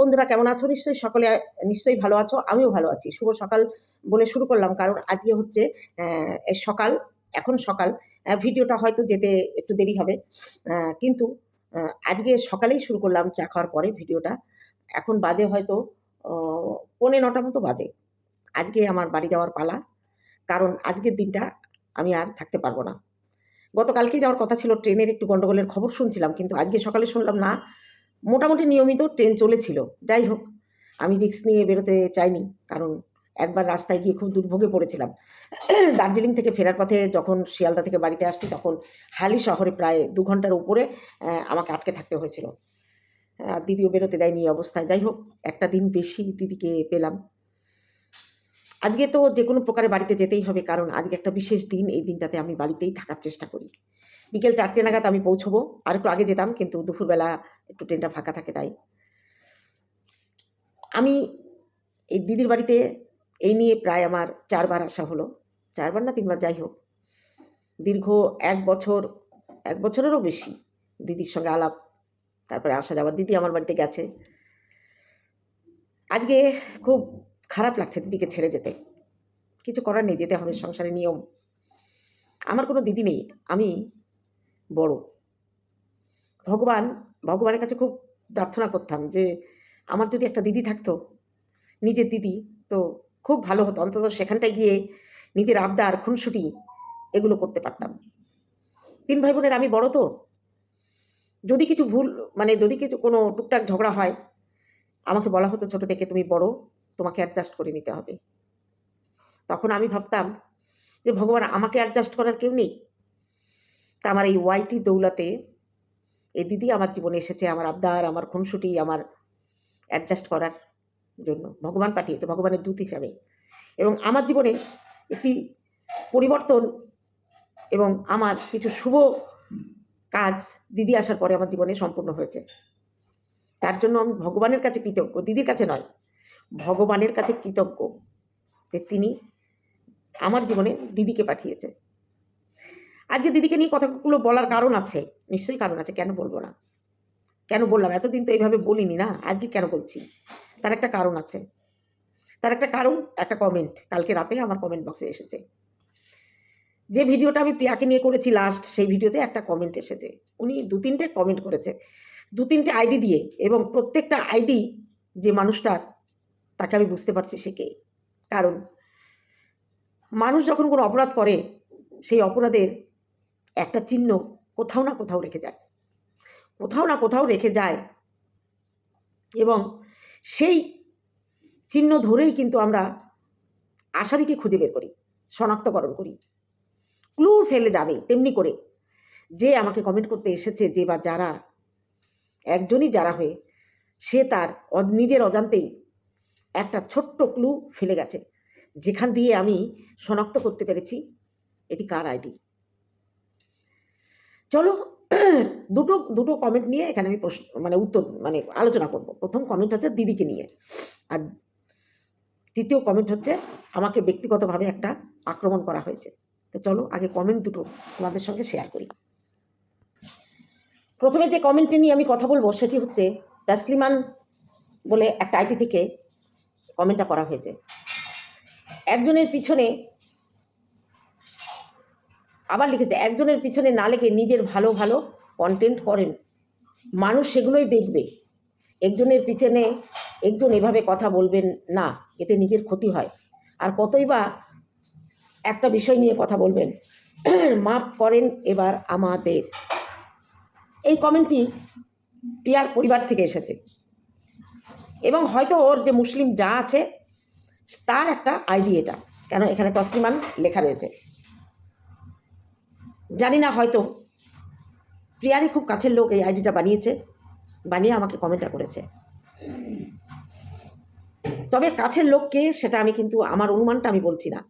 বন্ধুরা, কেমন আছো? নিশ্চয়ই সকলে, নিশ্চয়ই ভালো আছো। আমিও ভালো আছি। শুভ সকাল বলে শুরু করলাম, কারণ আজকে হচ্ছে সকাল, এখন সকাল। ভিডিওটা হয়তো যেতে একটু দেরি হবে। কিন্তু আজকে সকালেই শুরু করলাম চা খাওয়ার পরে ভিডিওটা। এখন বাজে হয়তো পৌনে নটা মতো বাজে। আজকে আমার বাড়ি যাওয়ার পালা, কারণ আজকের দিনটা আমি আর থাকতে পারব না। গতকালকে যাওয়ার কথা ছিল, ট্রেনের একটু গন্ডগোলের খবর শুনছিলাম, কিন্তু আজকে সকালে শুনলাম, না মোটামুটি নিয়মিত ট্রেন চলেছিল, যাই হোক। আমি রিস্ক নিয়ে বেরোতে চাইনি, কারণ একবার রাস্তায় গিয়ে খুব দুর্ভোগে পড়েছিলাম। দার্জিলিং থেকে ফেরার পথে যখন শিয়ালদা থেকে বাড়িতে আসছি, তখন হালি শহরে প্রায় দু ঘণ্টার উপরে আমাকে আটকে থাকতে হয়েছিল। দিদিও বেরোতে দেয়নি অবস্থায়। যাই হোক, একটা দিন বেশি দিদিকে পেলাম। আজকে তো যে কোনো প্রকারে বাড়িতে যেতেই হবে, কারণ আজকে একটা বিশেষ দিন। এই দিনটাতে আমি বাড়িতেই থাকার চেষ্টা করি। বিকেল চারটে নাগাদ আমি পৌঁছবো। আর একটু আগে যেতাম, কিন্তু দুপুরবেলা একটু ট্রেনটা ফাঁকা থাকে তাই। আমি এই দিদির বাড়িতে এই নিয়ে প্রায় আমার চারবার আসা হলো। চারবার না তিনবার, যাই হোক। দীর্ঘ এক বছর, এক বছরেরও বেশি দিদির সঙ্গে আলাপ, তারপরে আসা যাওয়া। দিদি আমার বাড়িতে গেছে। আজকে খুব খারাপ লাগছে দিদিকে ছেড়ে যেতে। কিছু করার নেই, যেতে হবে সংসারে নিয়ম। আমার কোনো দিদি নেই, আমি বড়। ভগবান, ভগবানের কাছে খুব প্রার্থনা করতাম যে, আমার যদি একটা দিদি থাকতো, নিজের দিদি, তো খুব ভালো হতো। অন্তত সেখানটায় গিয়ে নিজের আবদার, খুনসুটি এগুলো করতে পারতাম। তিন ভাই বোনের আমি বড় তো। যদি কিছু ভুল মানে যদি কিছু কোনো টুকটাক ঝগড়া হয়, আমাকে বলা হতো ছোট থেকে, তুমি বড়, তোমাকে অ্যাডজাস্ট করে নিতে হবে। তখন আমি ভাবতাম যে, ভগবান, আমাকে অ্যাডজাস্ট করার কেউ নেই? তা আমার এই ওয়াইটি দৌলাতে এই দিদি আমার জীবনে এসেছে, আমার আবদার, আমার খুনসুটি, আমার অ্যাডজাস্ট করার জন্য। ভগবান পাঠিয়েছে, ভগবানের দূত হিসাবে। এবং আমার জীবনে একটি পরিবর্তন এবং আমার কিছু শুভ কাজ দিদি আসার পরে আমার জীবনে সম্পূর্ণ হয়েছে। তার জন্য আমি ভগবানের কাছে কৃতজ্ঞ, দিদির কাছে নয়, ভগবানের কাছে কৃতজ্ঞ যে তিনি আমার জীবনে দিদিকে পাঠিয়েছে। আজকে দিদিকে নিয়ে কথাগুলো বলার কারণ আছে, নিশ্চয়ই কারণ আছে, কেন বলব না? কেন বললাম? এতদিন তো এইভাবে বলিনি না, আজকে কেন বলছি? তার একটা কারণ আছে। তার একটা কারণ, একটা কমেন্ট কালকে রাতে আমার কমেন্ট বক্সে এসেছে। যে ভিডিওটা আমি প্রিয়াকে নিয়ে করেছি লাস্ট সেই ভিডিওতে একটা কমেন্ট এসেছে। উনি দু তিনটে কমেন্ট করেছে। দু তিনটে আইডি দিয়ে এবং প্রত্যেকটা আইডি যে মানুষটার, তাকে আমি বুঝতে পারছি সে কে। কারণ মানুষ যখন কোনো অপরাধ করে, সেই অপরাধের একটা চিহ্ন কোথাও না কোথাও রেখে যায়। কোথাও না কোথাও রেখে যায়। এবং সেই চিহ্ন ধরেই কিন্তু আমরা আসামিকে খুঁজে বের করি, শনাক্তকরণ করি। ক্লু ফেলে যাবে তেমনি করে। যে আমাকে কমেন্ট করতে এসেছে যে বা যারা, একজনই যারা হয়ে সে তার নিজের অজান্তেই একটা ছোট্ট ক্লু ফেলে গেছে। যেখান দিয়ে আমি শনাক্ত করতে পেরেছি, এটি কার আইডি চলো, দুটো দুটো কমেন্ট নিয়ে এখানে আমি প্রশ্ন মানে উত্তর মানে আলোচনা করব। প্রথম কমেন্ট হচ্ছে দিদিকে নিয়ে। আর তৃতীয় কমেন্ট হচ্ছে আমাকে ব্যক্তিগতভাবে একটা আক্রমণ করা হয়েছে। তো চলো, আগে কমেন্ট দুটো তোমাদের সঙ্গে শেয়ার করি। প্রথমে যে কমেন্টটি নিয়ে আমি কথা বলব, সেটি হচ্ছে তাসলিমান বলে একটা আইটি থেকে কমেন্টটা করা হয়েছে। একজনের পিছনে আবার লিখেছে, একজনের পিছনে না লেগে নিজের ভালো ভালো কন্টেন্ট করেন। মানুষ সেগুলোই দেখবে। একজনের পিছনে একজন এভাবে কথা বলবেন না, এতে নিজের ক্ষতি হয়। আর কতই বা একটা বিষয় নিয়ে কথা বলবেন। মাফ করেন এবার আমাদের। এই কমেন্টটি প্রিয়ার পরিবার থেকে এসেছে। এবং হয়তো ওর যে মুসলিম যা আছে, তার একটা আইডি এটা। কেন? এখানে তসলিমান লেখা রয়েছে। জানি না হয়তো। প্রিয়ারই খুব কাছের লোক, এই আইডিটা বানিয়েছে, বানিয়ে আমাকে কমেন্টটা করেছে। তবে কাছের লোককে সেটা আমি কিন্তু, আমার অনুমানটা আমি বলছি না।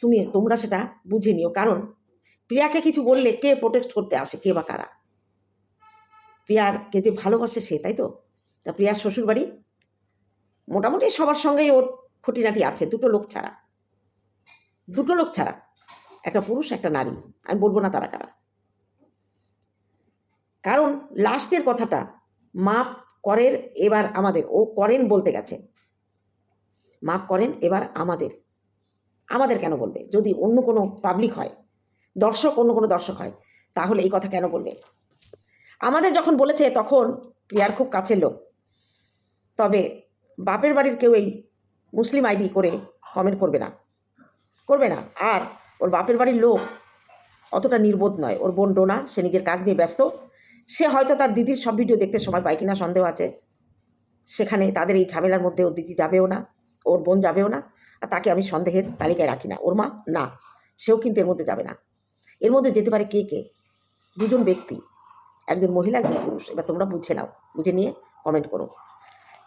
তুমি, তোমরা সেটা বুঝে নিও, কারণ প্রিয়াকে কিছু বললে কে প্রোটেক্ট করতে আসে, কে বা কারা? প্রিয়ারকে যে ভালোবাসে সে, তাই তো? তা প্রিয়ার শ্বশুরবাড়ি মোটামুটি সবার সঙ্গেই ওর খুঁটিনাটি আছে, দুটো লোক ছাড়া। দুটো লোক ছাড়া। একটা পুরুষ, একটা নারী। আমি বলব না তারা কারা। কারণ লাস্টের কথাটা মাপ করের এবার আমাদের। ও করেন বলতে গেছে। মাফ করেন এবার আমাদের। আমাদের কেন বলবে? যদি অন্য কোনো পাবলিক হয়, দর্শক, অন্য কোনো দর্শক হয়, তাহলে এই কথা কেন বলবে? আমাদের যখন বলেছে, তখন প্রিয়ার খুব কাছের লোক। তবে বাপের বাড়ির কেউ এই মুসলিম আইডি করে কমেন্ট করবে না। করবে না। আর ওর বাপের বাড়ির লোক অতটা নির্বোধ নয়। ওর বোন ডোনা, সে নিজের কাজ নিয়ে ব্যস্ত। সে হয়তো তার দিদির সব ভিডিও দেখতে সময় পায় কিনা সন্দেহ আছে। সেখানে তাদের এই ঝামেলার মধ্যে ওর দিদি যাবেও না, ওর বোন যাবেও না, আর তাকে আমি সন্দেহের তালিকায় রাখি না। ওর মা না, সেও কিন্তু এর মধ্যে যাবে না। এর মধ্যে যেতে পারে কে কে? দুজন ব্যক্তি, একজন মহিলা, একজন পুরুষ। এবার তোমরা বুঝে নাও, বুঝে নিয়ে কমেন্ট করো।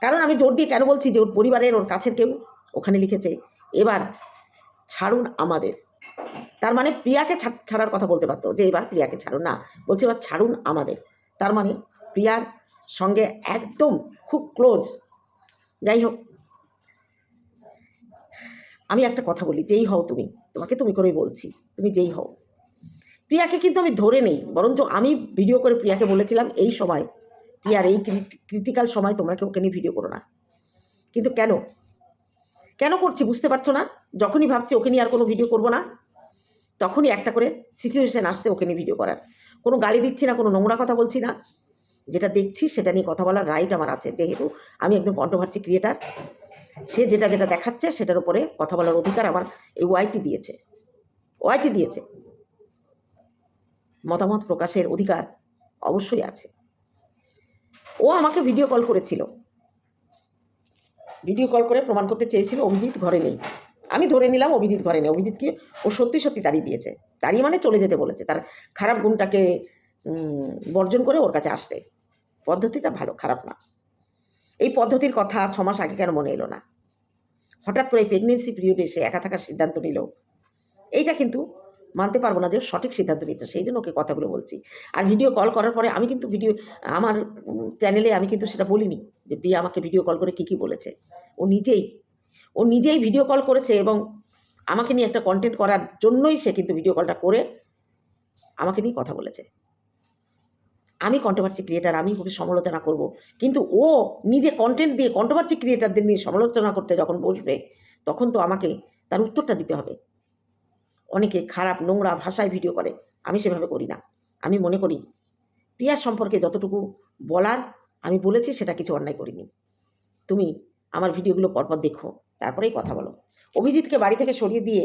কারণ আমি জোর দিয়ে কেন বলছি যে ওর পরিবারের, ওর কাছের কেউ? ওখানে লিখেছে, এবার ছাড়ুন আমাদের। তার মানে প্রিয়াকে ছাড়ার কথা বলতে পারতো যে এবার প্রিয়াকে ছাড়ুন না, বলছে এবার ছাড়ুন আমাদের। তার মানে প্রিয়ার সঙ্গে একদম খুব ক্লোজ যাই হোক, আমি একটা কথা বলি, যেই হও তুমি, তোমাকে তুমি করেই বলছি, তুমি যেই হও। প্রিয়াকে কিন্তু আমি ধরে নেই, বরঞ্চ আমি ভিডিও করে প্রিয়াকে বলেছিলাম, এই সময়, প্রিয়ার এই ক্রিটিক্যাল সময় তোমরা কেউ নিয়ে ভিডিও করো না। কিন্তু কেন? কেন করছি বুঝতে পারছ না? যখনই ভাবছি ওকে নিয়ে আর কোনো ভিডিও করব না। তখনই একটা করে সিচুয়েশান আসছে ওকে নিয়ে ভিডিও করার। কোনো গালি দিচ্ছি না, কোনো নোংরা কথা বলছি না। যেটা দেখছি সেটা নিয়ে কথা বলার রাইট আমার আছে। যেহেতু আমি একজন কন্ট্রোভার্সি ক্রিয়েটার সে যেটা যেটা দেখাচ্ছে সেটার উপরে কথা বলার অধিকার আমার এই ওয়াইটি দিয়েছে। ওয়াইটি দিয়েছে। মতামত প্রকাশের অধিকার অবশ্যই আছে। ও আমাকে ভিডিও কল করেছিল। ভিডিও কল করে প্রমাণ করতে চেয়েছিল, অভিজিৎ ঘরে নেই। আমি ধরে নিলাম অভিজিৎ ঘরে নেই। অভিজিৎকে ও সত্যি সত্যি তাড়িয়ে দিয়েছে। তাড়িয়ে মানে চলে যেতে বলেছে। তার খারাপ গুণটাকে বর্জন করে ওর কাছে আসতে। পদ্ধতিটা ভালো, খারাপ না। এই পদ্ধতির কথা ছ মাস আগে কেন মনে এলো না? হঠাৎ করে প্রেগনেন্সি পিরিয়ডে সে একা থাকার সিদ্ধান্ত নিল। এইটা কিন্তু মানতে পারব না যে সঠিক সিদ্ধান্ত নিচ্ছে সেই জন্য ওকে কথাগুলো বলছি। আর ভিডিও কল করার পরে আমি কিন্তু ভিডিও আমার চ্যানেলে আমি কিন্তু সেটা বলিনি যে বিয়ে আমাকে ভিডিও কল করে কী কী বলেছে? ও নিজেই ও নিজেই ভিডিও কল করেছে এবং আমাকে নিয়ে একটা কন্টেন্ট করার জন্যই সে কিন্তু ভিডিও কলটা করে আমাকে নিয়ে কথা বলেছে। আমি কন্ট্রোভার্সি ক্রিয়েটার আমি ওকে সমালোচনা করব। কিন্তু ও নিজে কন্টেন্ট দিয়ে কন্ট্রোভার্সি ক্রিয়েটারদের নিয়ে সমালোচনা করতে যখন বসবে, তখন তো আমাকে তার উত্তরটা দিতে হবে। অনেকে খারাপ, নোংরা ভাষায় ভিডিও করে। আমি সেভাবে করি না। আমি মনে করি প্রিয়ার সম্পর্কে যতটুকু বলার আমি বলেছি, সেটা কিছু অন্যায় করিনি। তুমি আমার ভিডিওগুলো পরপর দেখো। তারপরেই কথা বলো। অভিজিৎকে বাড়ি থেকে সরিয়ে দিয়ে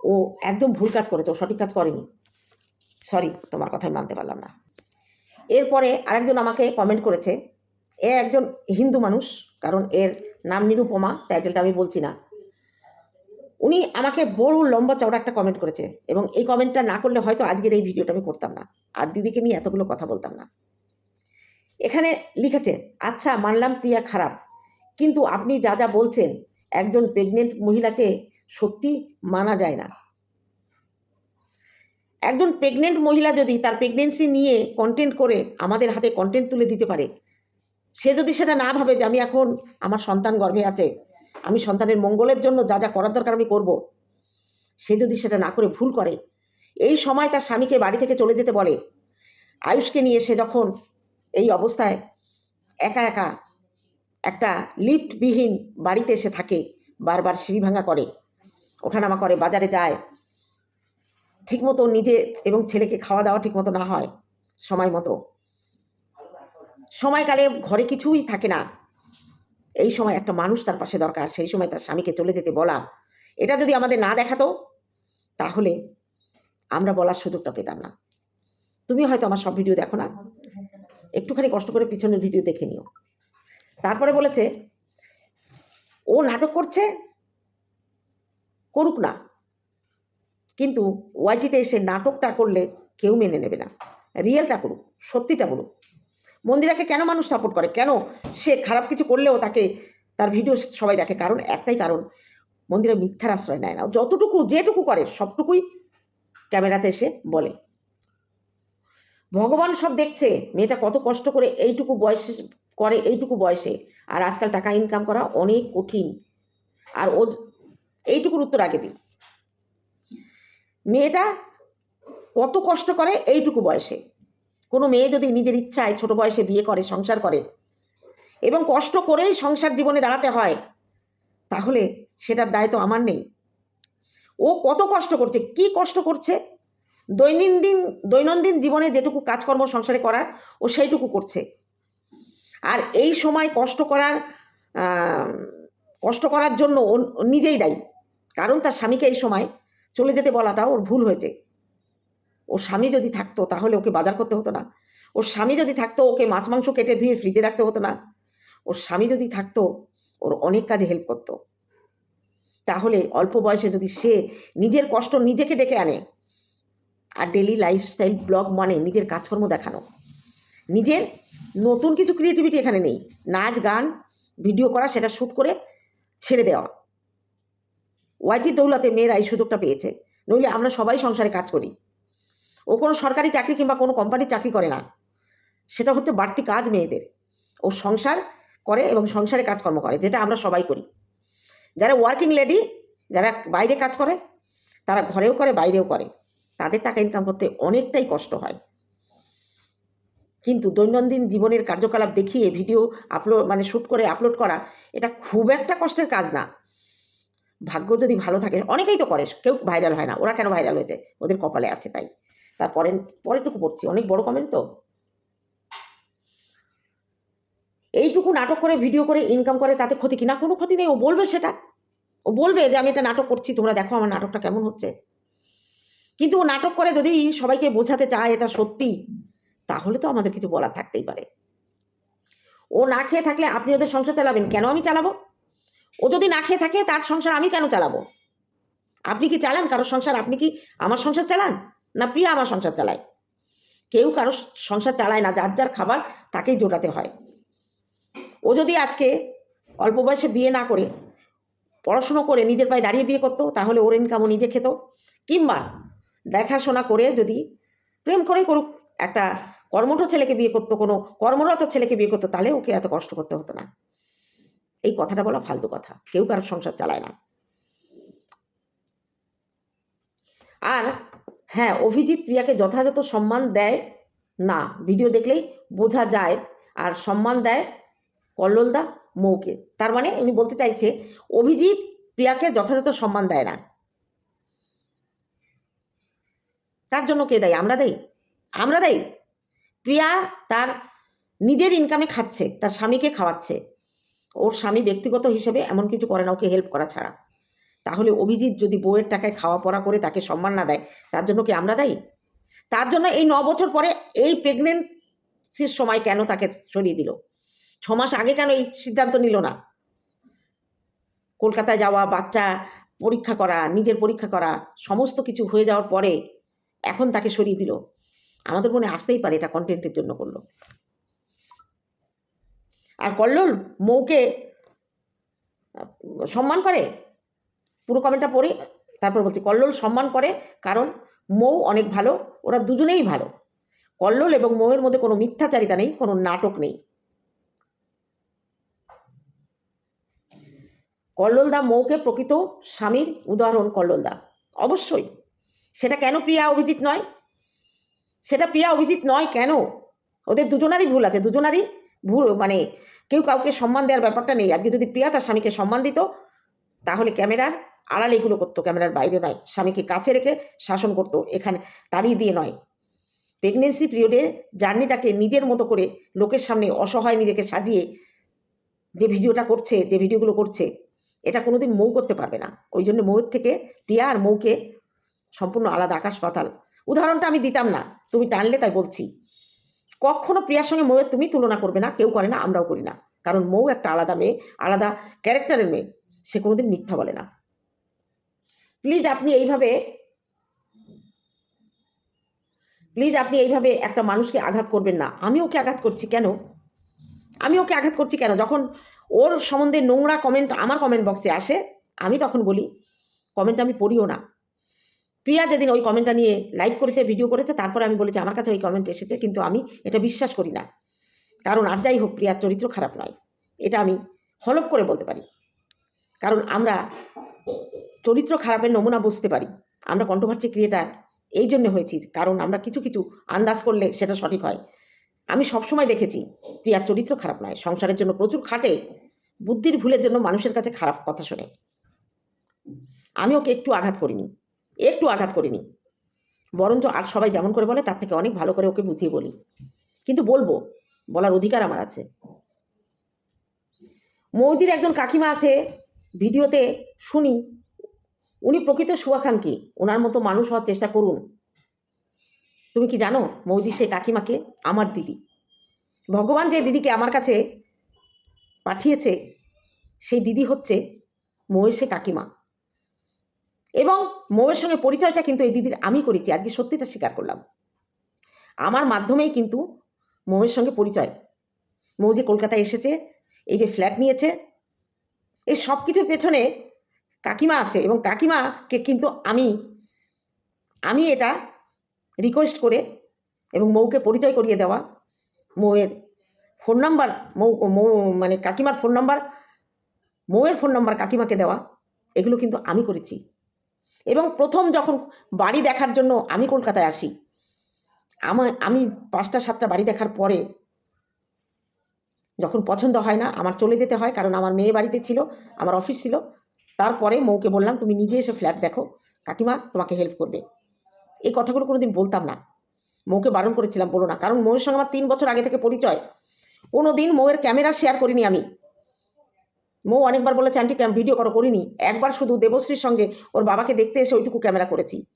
ও একদম ভুল কাজ করেছে, ও সঠিক কাজ করেনি। সরি তোমার কথাই মানতে পারলাম না। এরপরে আরেকজন আমাকে কমেন্ট করেছে, এ একজন হিন্দু মানুষ, কারণ এর নাম নিরুপমা টাইটেলটা আমি বলছি না। উনি আমাকে বড় লম্বা চওড়া একটা কমেন্ট করেছে, এবং এই কমেন্টটা না করলে হয়তো আজকের এই ভিডিওটা আমি করতাম না। আর দিদিকে নিয়ে এতগুলো কথা বলতাম না। এখানে লিখেছে আচ্ছা মানলাম প্রিয়া খারাপ। কিন্তু আপনি যা যা বলছেন, একজন প্রেগনেন্ট মহিলাকে সত্যি মানা যায় না। একজন প্রেগনেন্ট মহিলা যদি তার প্রেগনেন্সি নিয়ে কন্টেন্ট করে, আমাদের হাতে কন্টেন্ট তুলে দিতে পারে, সে যদি সেটা না ভাবে যে আমি এখন আমার সন্তান গর্ভে আছে, আমি সন্তানের মঙ্গলের জন্য যা যা করার দরকার আমি করব, সে যদি সেটা না করে ভুল করে, এই সময় তার স্বামীকে বাড়ি থেকে চলে যেতে বলে, আয়ুষকে নিয়ে সে যখন এই অবস্থায় একা একা একটা লিফটবিহীন বাড়িতে এসে থাকে, বারবার সিঁড়ি ভাঙা করে, ওঠানামা করে, বাজারে যায়। ঠিকমতো নিজে এবং ছেলেকে খাওয়া দাওয়া ঠিকমতো না হয়, সময় মতো। সময়কালে ঘরে কিছুই থাকে না। এই সময় একটা মানুষ তার পাশে দরকার, সেই সময় তার স্বামীকে চলে যেতে বলা। এটা যদি আমাদের না দেখাতো, তাহলে আমরা বলার সুযোগটা পেতাম না। তুমি হয়তো আমার সব ভিডিও দেখো না। একটুখানি কষ্ট করে পিছনের ভিডিও দেখে নিও। তারপরে বলেছে, ও নাটক করছে? করুক না। কিন্তু ওয়াইটিতে এসে নাটকটা করলে কেউ মেনে নেবে না। রিয়েলটা করুক, সত্যিটা বলুক। মন্দিরাকে কেন মানুষ সাপোর্ট করে? কেন সে খারাপ কিছু করলেও তাকে তার ভিডিও সবাই দেখে? কারণ একটাই কারণ, মন্দিরে মিথ্যার আশ্রয় নেয় না। যতটুকু, যেটুকু করে, সবটুকুই ক্যামেরাতে এসে বলে। ভগবান সব দেখছে। মেয়েটা কত কষ্ট করে এইটুকু বয়সে করে এইটুকু বয়সে। আর আজকাল টাকা ইনকাম করা অনেক কঠিন। আর ও এইটুকুর উত্তর আগে দিই মেয়েটা কত কষ্ট করে এইটুকু বয়সে। কোনো মেয়ে যদি নিজের ইচ্ছায় ছোট বয়সে বিয়ে করে, সংসার করে এবং কষ্ট করেই সংসার জীবনে দাঁড়াতে হয়, তাহলে সেটার দায় তো আমার নেই। ও কত কষ্ট করছে, কি কষ্ট করছে? দৈনন্দিন দৈনন্দিন জীবনে যেটুকু কাজকর্ম সংসারে করার, ও সেইটুকু করছে। আর এই সময় কষ্ট করার কষ্ট করার জন্য ও নিজেই দায়ী। কারণ তার স্বামীকে এই সময় চলে যেতে বলাটা ওর ভুল হয়েছে। ওর স্বামী যদি থাকতো তাহলে ওকে বাজার করতে হতো না। ওর স্বামী যদি থাকতো ওকে মাছ মাংস কেটে ধুয়ে ফ্রিজে রাখতে হতো না। ওর স্বামী যদি থাকতো, ওর অনেক কাজে হেল্প করতো। তাহলে অল্প বয়সে যদি সে নিজের কষ্ট নিজেকে ডেকে আনে আর ডেলি লাইফস্টাইল ব্লগ মানে নিজের কাজকর্ম দেখানো। নিজের নতুন কিছু ক্রিয়েটিভিটি এখানে নেই। নাচ, গান ভিডিও করা, সেটা শ্যুট করে ছেড়ে দেওয়া। ওয়াইটি দৌলতে মেয়েরা এই সুযোগটা পেয়েছে। নইলে আমরা সবাই সংসারে কাজ করি। ও কোনো সরকারি চাকরি কিংবা কোনো কোম্পানির চাকরি করে না। সেটা হচ্ছে বাড়তি কাজ মেয়েদের। ও সংসার করে এবং সংসারে কাজকর্ম করে, যেটা আমরা সবাই করি। যারা ওয়ার্কিং লেডি যারা বাইরে কাজ করে, তারা ঘরেও করে, বাইরেও করে। তাদের টাকা ইনকাম করতে অনেকটাই কষ্ট হয়। কিন্তু দৈনন্দিন জীবনের কার্যকলাপ দেখিয়ে ভিডিও আপলোড মানে শ্যুট করে আপলোড করা, এটা খুব একটা কষ্টের কাজ না। ভাগ্য যদি ভালো থাকে, অনেকেই তো করে, কেউ ভাইরাল হয় না, ওরা কেন ভাইরাল হয়েছে? ওদের কপালে আছে তাই। তারপরে, পরেরটুকু পড়ছি, অনেক বড় কমেন্ট তো। এইটুকু নাটক করে ভিডিও করে ইনকাম করে, তাতে ক্ষতি কি? না, কোনো ক্ষতি নেই, ও বলবে সেটা। ও বলবে যে, আমি এটা নাটক করছি, তোমরা দেখো আমার নাটকটা কেমন হচ্ছে। কিন্তু ও নাটক করে যদি সবাইকে বোঝাতে চায়, এটা সত্যি তাহলে তো আমাদের কিছু বলার থাকতেই পারে। ও না খেয়ে থাকলে আপনি ওদের সংসার চালাবেন, কেন আমি চালাবো? ও যদি না খেয়ে থাকে, তার সংসার আমি কেন চালাবো? আপনি কি চালান? কারোর সংসার? আপনি কি আমার সংসার চালান? না প্রিয়া আমার সংসার চালায়? কেউ কারোর সংসার চালায় না, যার যার খাবার তাকেই জোটাতে হয়। ও যদি আজকে অল্প বয়সে বিয়ে না করে, পড়াশুনো করে নিজের পায়ে দাঁড়িয়ে বিয়ে করতো, তাহলে ওর ইনকামও নিজে খেত। কিংবা দেখাশোনা করে যদি প্রেম করে করুক একটা কর্মঠ ছেলেকে বিয়ে করতো কোনো কর্মরত ছেলেকে বিয়ে করতো, তাহলে ওকে এত কষ্ট করতে হতো না। এই কথাটা বলা ফালতু কথা, কেউ কারোর সংসার চালায় না। আর হ্যাঁ অভিজিৎ প্রিয়াকে যথাযথ সম্মান দেয় না। ভিডিও দেখলেই বোঝা যায়, আর সম্মান দেয় কল্লোলদা মৌকে। তার মানে উনি বলতে চাইছে, অভিজিৎ প্রিয়াকে যথাযথ সম্মান দেয় না। তার জন্য কে দেয়? আমরা দেই? আমরা দেই? প্রিয়া তার নিজের ইনকামে খাচ্ছে, তার স্বামীকে খাওয়াচ্ছে। ওর স্বামী ব্যক্তিগত হিসেবে এমন কিছু করে না, ওকে হেল্প করা ছাড়া। তাহলে অভিজিৎ যদি বউয়ের টাকায় খাওয়া পড়া করে তাকে সম্মান না দেয়, তার জন্য কি আমরা দেই তার জন্য এই ন বছর পরে এই প্রেগনেন্সির সময় কেন তাকে সরিয়ে দিল? ছ মাস আগে কেন এই সিদ্ধান্ত নিল না? কলকাতায় যাওয়া, বাচ্চা পরীক্ষা করা, নিজের পরীক্ষা করা, সমস্ত কিছু হয়ে যাওয়ার পরে এখন তাকে সরিয়ে দিল। আমাদের মনে আসতেই পারে এটা কন্টেন্টের জন্য করল। আর কল্লোল মৌকে সম্মান করে? পুরো কমেন্টটা পড়ে, তারপর বলছি, কল্লোল সম্মান করে কারণ মৌ অনেক ভালো, ওরা দুজনেই ভালো। কল্লোল এবং মৌয়ের মধ্যে কোনো মিথ্যাচারিতা নেই, কোনো নাটক নেই। কল্লোলদা মৌকে প্রকৃত স্বামীর উদাহরণ কল্লোলদা অবশ্যই। সেটা কেন প্রিয়া অভিজিৎ নয়? সেটা প্রিয়া অভিজিৎ নয় কেন? ওদের দুজনারই ভুল আছে, দুজনারই ভুল মানে কেউ কাউকে সম্মান দেওয়ার ব্যাপারটা নেই। আজকে যদি প্রিয়া তার স্বামীকে সম্মান দিত, তাহলে ক্যামেরার আড়ালে এগুলো করতো, ক্যামেরার বাইরে নয়। স্বামীকে কাছে রেখে শাসন করতো, এখানে তাড়িয়ে দিয়ে নয়। প্রেগনেন্সি পিরিয়ডে জার্নিটাকে নিজের মতো করে লোকের সামনে অসহায় নিজেকে সাজিয়ে যে ভিডিওটা করছে, যে ভিডিওগুলো করছে, এটা কোনোদিন মৌ করতে পারবে না। ওই জন্য মৌয়ের থেকে প্রিয়া আর মৌকে সম্পূর্ণ আলাদা আকাশ পাতাল। উদাহরণটা আমি দিতাম না, তুমি টানলে তাই বলছি। কখনো প্রিয়ার সঙ্গে মৌয়ের তুমি তুলনা করবে না, কেউ করে না, আমরাও করি না। কারণ মৌ একটা আলাদা মেয়ে, আলাদা ক্যারেক্টারের মেয়ে, সে কোনোদিন মিথ্যা বলে না। প্লিজ আপনি এইভাবে, প্লিজ আপনি এইভাবে একটা মানুষকে আঘাত করবেন না। আমি ওকে আঘাত করছি কেন? আমি ওকে আঘাত করছি কেন? যখন ওর সম্বন্ধে নোংরা কমেন্ট আমার কমেন্ট বক্সে আসে, আমি তখন বলি কমেন্ট আমি পড়িও না। প্রিয়া যেদিন ওই কমেন্টটা নিয়ে লাইভ করেছে ভিডিও করেছে, তারপরে আমি বলেছি, আমার কাছে ওই কমেন্ট এসেছে, কিন্তু আমি এটা বিশ্বাস করি না। কারণ আর যাই হোক, প্রিয়ার চরিত্র খারাপ নয়। এটা আমি হলপ করে বলতে পারি। কারণ আমরা চরিত্র খারাপের নমুনা বুঝতে পারি। আমরা কন্ট্রোভার্সি ক্রিয়েটার এই জন্য হয়েছি। কারণ আমরা কিছু কিছু আন্দাজ করলে সেটা সঠিক হয়। আমি সবসময় দেখেছি, প্রিয়ার চরিত্র খারাপ নয়। সংসারের জন্য প্রচুর খাটে, বুদ্ধির ভুলের জন্য মানুষের কাছে খারাপ কথা শোনে। আমি ওকে একটু আঘাত করিনি। একটু আঘাত করিনি। বরঞ্চ আর সবাই যেমন করে বলে, তার থেকে অনেক ভালো করে ওকে বুঝিয়ে বলি। কিন্তু বলব, বলার অধিকার আমার আছে। মৌদির একজন কাকিমা আছে, ভিডিওতে শুনি, উনি প্রকৃত শুভাকাঙ্ক্ষী ওনার মতো মানুষ হওয়ার চেষ্টা করুন। তুমি কি জানো, মৌদি সে কাকিমাকে আমার দিদি। ভগবান যে দিদিকে আমার কাছে পাঠিয়েছে, সেই দিদি হচ্ছে মহেশে কাকিমা। এবং মৌয়ের সঙ্গে পরিচয়টা কিন্তু এই দিদির আমি করেছি, আজকে সত্যিটা স্বীকার করলাম। আমার মাধ্যমেই কিন্তু মৌয়ের সঙ্গে পরিচয়। মৌ যে কলকাতায় এসেছে, এই যে ফ্ল্যাট নিয়েছে, এই সব কিছুর পেছনে কাকিমা আছে এবং কাকিমাকে কিন্তু আমি আমি এটা রিকোয়েস্ট করে এবং মৌকে পরিচয় করিয়ে দেওয়া। মৌয়ের ফোন নাম্বার মৌ মৌ মানে কাকিমার ফোন নাম্বার মৌয়ের ফোন নাম্বার কাকিমাকে দেওয়া, এগুলো কিন্তু আমি করেছি। এবং প্রথম যখন বাড়ি দেখার জন্য আমি কলকাতায় আসি আমার আমি পাঁচটা, সাতটা বাড়ি দেখার পরে যখন পছন্দ হয় না, আমার চলে যেতে হয় কারণ আমার মেয়ে বাড়িতে ছিল, আমার অফিস ছিল। তারপরে মৌকে বললাম, তুমি নিজে এসে ফ্ল্যাট দেখো। কাকিমা তোমাকে হেল্প করবে। এই কথাগুলো কোনোদিন বলতাম না। মৌকে বারণ করেছিলাম, বলো না। কারণ মৌয়ের সঙ্গে আমার তিন বছর আগে থেকে পরিচয়। কোনো দিন মৌয়ের ক্যামেরা শেয়ার করিনি আমি। মৌ অনেকবার বলেছে, আন্টি, ক্যাম ভিডিও করো, করিনি। একবার শুধু দেবশ্রীর সঙ্গে ওর বাবাকে দেখতে এসে ওইটুকু ক্যামেরা করেছি।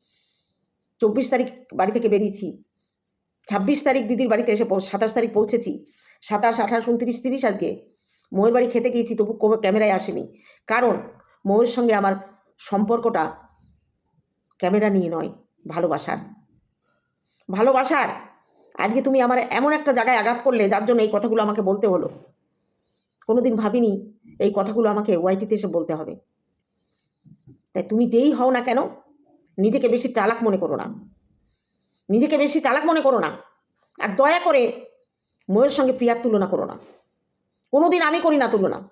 চব্বিশ তারিখ বাড়ি থেকে বেরিয়েছি। ছাব্বিশ তারিখ দিদির বাড়িতে এসে সাতাশ তারিখ পৌঁছেছি। সাতাশ, আঠাশ, উনত্রিশ, তিরিশ আজকে। মৌয়ের বাড়ি খেতে গিয়েছি, তবু কোনো ক্যামেরায় আসেনি। কারণ মৌয়ের সঙ্গে আমার সম্পর্কটা ক্যামেরা নিয়ে নয়, ভালোবাসার। ভালোবাসার! আজকে তুমি আমার এমন একটা জায়গায় আঘাত করলে, যার জন্য এই কথাগুলো আমাকে বলতে হলো। কোনোদিন ভাবিনি এই কথাগুলো আমাকে ওয়াইটিতে এসে বলতে হবে। তাই তুমি যেই হও না কেন, নিজেকে বেশি চালাক মনে করো না। নিজেকে বেশি চালাক মনে করো না। আর দয়া করে ময়ের সঙ্গে প্রিয়ার তুলনা করো না। কোনোদিন আমি করি না তুলনা।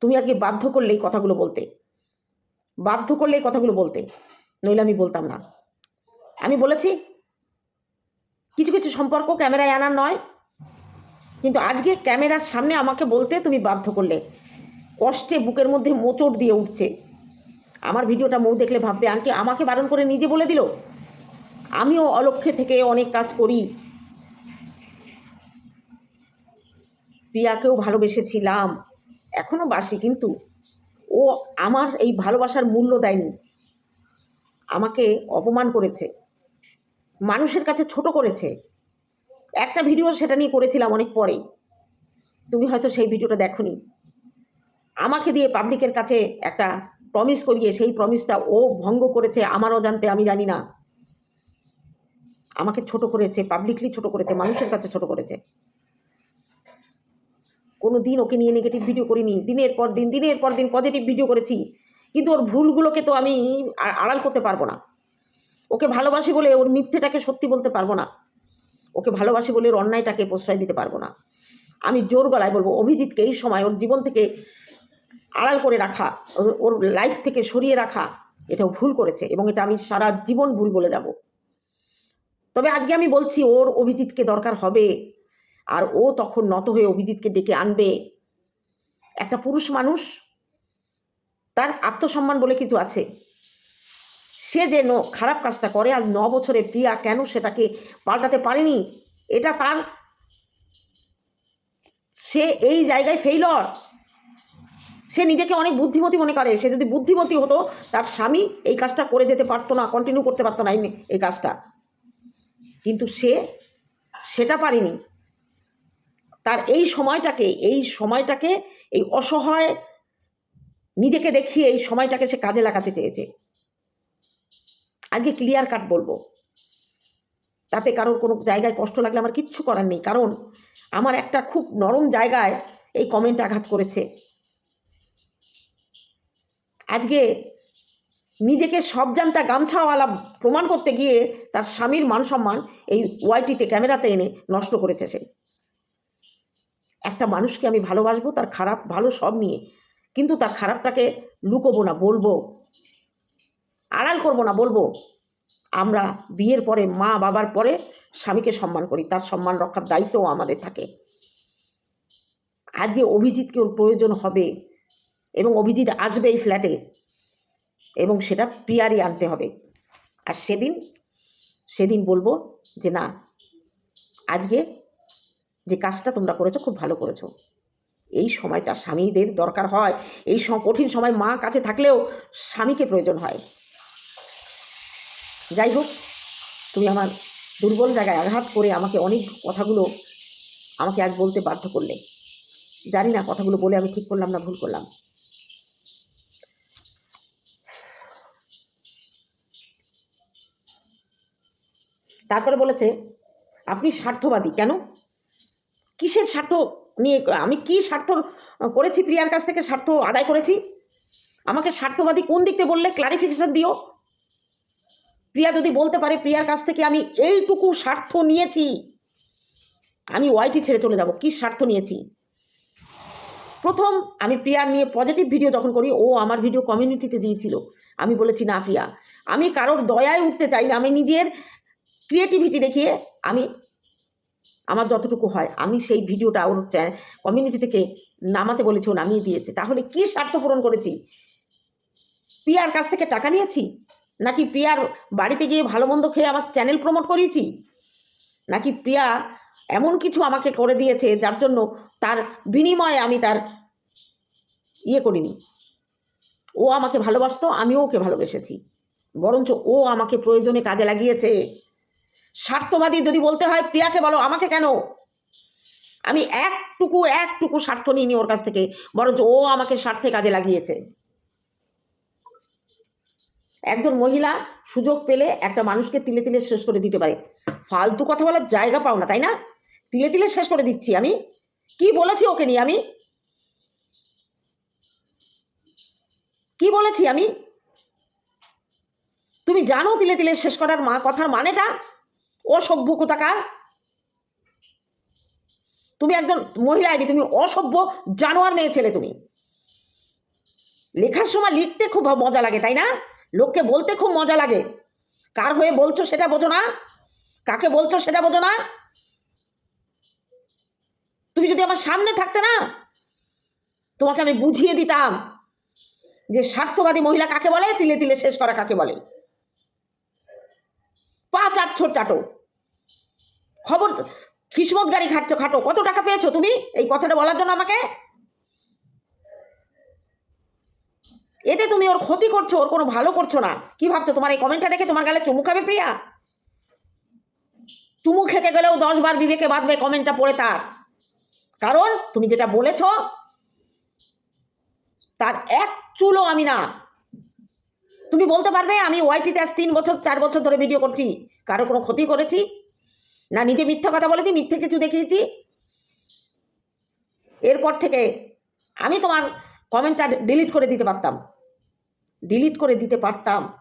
তুমি আজকে বাধ্য করলে এই কথাগুলো বলতে। বাধ্য করলে এই কথাগুলো বলতে। নইলে আমি বলতাম না। আমি বলেছি, কিছু কিছু সম্পর্ক ক্যামেরায় আনার নয় কিন্তু আজকে ক্যামেরার সামনে আমাকে বলতে তুমি বাধ্য করলে। কষ্টে বুকের মধ্যে মোচড় দিয়ে উঠছে। আমার ভিডিওটা মৌ দেখলে ভাববে, আন্টি, আমাকে বারণ করে নিজে বলে দিল? আমিও অলক্ষ্যে থেকে অনেক কাজ করি। প্রিয়াকেও ভালোবেসেছিলাম এখনও বাসি, কিন্তু ও আমার এই ভালোবাসার মূল্য দেয়নি। আমাকে অপমান করেছে, মানুষের কাছে ছোট করেছে। একটা ভিডিও সেটা নিয়ে করেছিলাম অনেক পরে তুমি হয়তো সেই ভিডিওটা দেখোনি। আমাকে দিয়ে পাবলিকের কাছে একটা প্রমিস করিয়ে, সেই প্রমিসটা ও ভঙ্গ করেছে আমারও জানতে আমি জানি না। আমাকে ছোট করেছে পাবলিকলি ছোট করেছে, মানুষের কাছে ছোট করেছে। কোনো দিন ওকে নিয়ে নেগেটিভ ভিডিও করিনি। দিনের পর দিন, দিনের পর দিন পজিটিভ ভিডিও করেছি। কিন্তু ওর ভুলগুলোকে তো আমি আড়াল করতে পারব না। ওকে ভালোবাসি বলে ওর মিথ্যেটাকে সত্যি বলতে পারব না। ওকে ভালোবাসি বলে ওর অন্যায়টাকে প্রশ্রয় দিতে পারব না। আমি জোর গলায় বলব, অভিজিৎকে এই সময় ওর জীবন থেকে আড়াল করে রাখা, ওর- লাইফ থেকে সরিয়ে রাখা, এটাও ভুল করেছে এবং এটা আমি সারা জীবন ভুল বলে যাব। তবে আজকে আমি বলছি, ওর অভিজিৎকে দরকার হবে আর ও তখন নত হয়ে অভিজিৎকে ডেকে আনবে। একটা পুরুষ মানুষ, তার আত্মসম্মান বলে কিছু আছে। সে যে খারাপ কাজটা করে আজ ন বছরে প্রিয়া কেন সেটাকে পাল্টাতে পারেনি? এটা তার সে এই জায়গায় ফেইলর সে নিজেকে অনেক বুদ্ধিমতী মনে করে। সে যদি বুদ্ধিমতী হতো, তার স্বামী এই কাজটা করে যেতে পারতো না কন্টিনিউ করতে পারতো না এই- কাজটা। কিন্তু সে সেটা পারেনি। তার এই সময়টাকে এই সময়টাকে, এই অসহায় নিজেকে দেখিয়ে এই সময়টাকে সে কাজে লাগাতে চেয়েছে। আজকে ক্লিয়ার কাট বলব। তাতে কারোর কোনো জায়গায় কষ্ট লাগলে আমার কিচ্ছু করার নেই, কারণ আমার একটা খুব নরম জায়গায় এই কমেন্ট আঘাত করেছে। আজকে নিজেকে সব জানতা গামছাওয়ালা প্রমাণ করতে গিয়ে তার স্বামীর মান সম্মান এই ওয়াইটিতে ক্যামেরাতে এনে নষ্ট করেছে সে। একটা মানুষকে আমি ভালোবাসবো, তার খারাপ, ভালো সব নিয়ে, কিন্তু তার খারাপটাকে লুকোবো না, বলব। আড়াল করব না, বলব, আমরা বিয়ের পরে, মা বাবার পরে স্বামীকে সম্মান করি, তার সম্মান রক্ষার দায়িত্বও আমাদের থাকে। আজকে অভিজিৎকে ওর প্রয়োজন হবে, এবং অভিজিৎ আসবে এই ফ্ল্যাটে, এবং সেটা প্রিয়ারই আনতে হবে। আর সেদিন সেদিন বলব যে না, আজকে যে কাজটা তোমরা করেছ খুব ভালো করেছ। এই সময়টা স্বামীদের দরকার হয়, এই কঠিন সময় মা কাছে থাকলেও স্বামীকে প্রয়োজন হয়। যাই হোক তুমি আমার দুর্বল জায়গায় আঘাত করে আমাকে অনেক কথাগুলো আমাকে আজ বলতে বাধ্য করলে। জানি না কথাগুলো বলে আমি ঠিক করলাম না ভুল করলাম। তারপরে বলেছে, আপনি স্বার্থবাদী কেন? কিসের স্বার্থ নিয়ে, আমি কি স্বার্থ করেছি প্রিয়ার কাছ থেকে, স্বার্থ আদায় করেছি? আমাকে স্বার্থবাদী কোন দিক থেকে বললে ক্লারিফিকেশন দিও? প্রিয়া যদি বলতে পারে, প্রিয়ার কাছ থেকে আমি এইটুকু স্বার্থ নিয়েছি, আমি ওয়াইটি ছেড়ে চলে যাব। কি স্বার্থ নিয়েছি? প্রথম আমি প্রিয়ার নিয়ে পজিটিভ ভিডিও যখন করি, ও আমার ভিডিও কমিউনিটিতে দিয়েছিল। আমি বলেছি, না প্রিয়া, আমি কারোর দয়ায় উঠতে চাই না। আমি নিজের ক্রিয়েটিভিটি দেখিয়ে আমি, আমার যতটুকু হয়, আমি সেই ভিডিওটা ওর কমিউনিটি থেকে নামাতে বলেছি, ও নামিয়ে দিয়েছে। তাহলে কি স্বার্থ পূরণ করেছি? প্রিয়ার কাছ থেকে টাকা নিয়েছি? নাকি প্রিয়ার বাড়িতে গিয়ে ভালো মন্দ খেয়ে আমার চ্যানেল প্রমোট করিয়েছি? নাকি প্রিয়া এমন কিছু আমাকে করে দিয়েছে যার জন্য তার বিনিময়ে আমি তার ইয়ে করিনি? ও আমাকে ভালোবাসতো, আমিও ওকে ভালোবেসেছি। বরঞ্চ ও আমাকে প্রয়োজনে কাজে লাগিয়েছে। স্বার্থবাদী যদি বলতে হয়, প্রিয়াকে বলো, আমাকে কেন? আমি একটুকু একটুকু স্বার্থ নিইনি ওর কাছ থেকে। বরঞ্চ ও আমাকে স্বার্থে কাজে লাগিয়েছে। একজন মহিলা সুযোগ পেলে একটা মানুষকে তিলে তিলে শেষ করে দিতে পারে। ফালতু কথা বলার জায়গা পাও না, তাই না? তিলে তিলে শেষ করে দিচ্ছি আমি। কি বলেছি ওকে নিয়ে আমি? কি বলেছি আমি? তুমি জানো তিলে তিলে শেষ করার মা কথার মানেটা? অসভ্য কোথাকার তুমি একজন মহিলা আইডি তুমি অসভ্য জানোয়ার মেয়ে ছেলে তুমি। লেখার সময় লিখতে খুব মজা লাগে, তাই না? লোককে বলতে খুব মজা লাগে। কার হয়ে বলছো সেটা বোঝো না। কাকে বলছো সেটা বোঝো না। তুমি যদি আমার সামনে থাকতে না, তোমাকে আমি বুঝিয়ে দিতাম যে স্বার্থবাদী মহিলা কাকে বলে, তিলে তিলে শেষ করা কাকে বলে। পা চাটছো চাটো। খবর কিসমত গাড়ি খাটছো খাটো। কত টাকা পেয়েছ তুমি এই কথাটা বলার জন্য আমাকে? এতে তুমি ওর ক্ষতি করছ, ওর কোনো ভালো করছ না। কি ভাবছ, তোমার এই কমেন্টটা দেখে তোমার গালে চুমু খাবে প্রিয়া? চুমু খেতে গেলেও দশ বার বিবেকে বাঁধবে কমেন্টটা পড়ে তার। কারণ তুমি যেটা বলেছ, তার এক চুলও আমি না। তুমি বলতে পারবে, আমি ওয়াইটিতে আজ তিন বছর, চার বছর ধরে ভিডিও করছি। কারও কোনো ক্ষতি করেছি? না, নিজে মিথ্যা কথা বলেছি, মিথ্যে কিছু দেখিয়েছি? এরপর থেকে আমি তোমার কমেন্টটা ডিলিট করে দিতে পারতাম। ডিলিট করে দিতে পারতাম।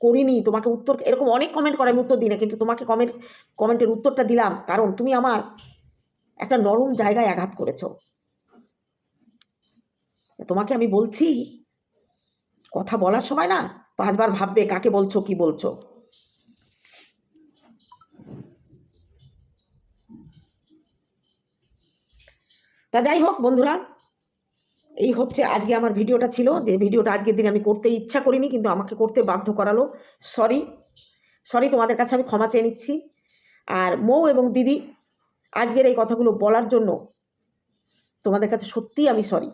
করিনি, তোমাকে উত্তর, এরকম অনেক কমেন্ট করে আমি উত্তর দিই না, কিন্তু তোমাকে কমেন্ট কমেন্টের উত্তরটা দিলাম। কারণ তুমি আমার একটা নরম জায়গায় আঘাত করেছ। তোমাকে আমি বলছি, কথা বলার সময় না, পাঁচবার ভাববে কাকে বলছো, কি বলছো। তা যাই হোক বন্ধুরা এই হচ্ছে আজকে আমার ভিডিওটা ছিল। যে ভিডিওটা আজকের দিনে আমি করতে ইচ্ছা করিনি, কিন্তু আমাকে করতে বাধ্য করালো। সরি সরি তোমাদের কাছে আমি ক্ষমা চেয়ে নিচ্ছি। আর মৌ এবং দিদি, আজকের এই কথাগুলো বলার জন্য তোমাদের কাছে সত্যিই আমি সরি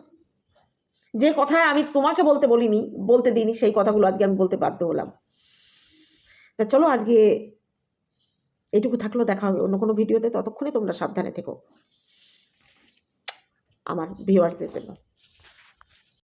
যে কথা আমি তোমাকে বলতে বলিনি, বলতে দিইনি, সেই কথাগুলো আজকে আমি বলতে বাধ্য হলাম। তা চলো আজকে এটুকু থাকলেও দেখা হবে অন্য কোনো ভিডিওতে। ততক্ষণে তোমরা সাবধানে থেকো আমার ভিউয়ারদের জন্য।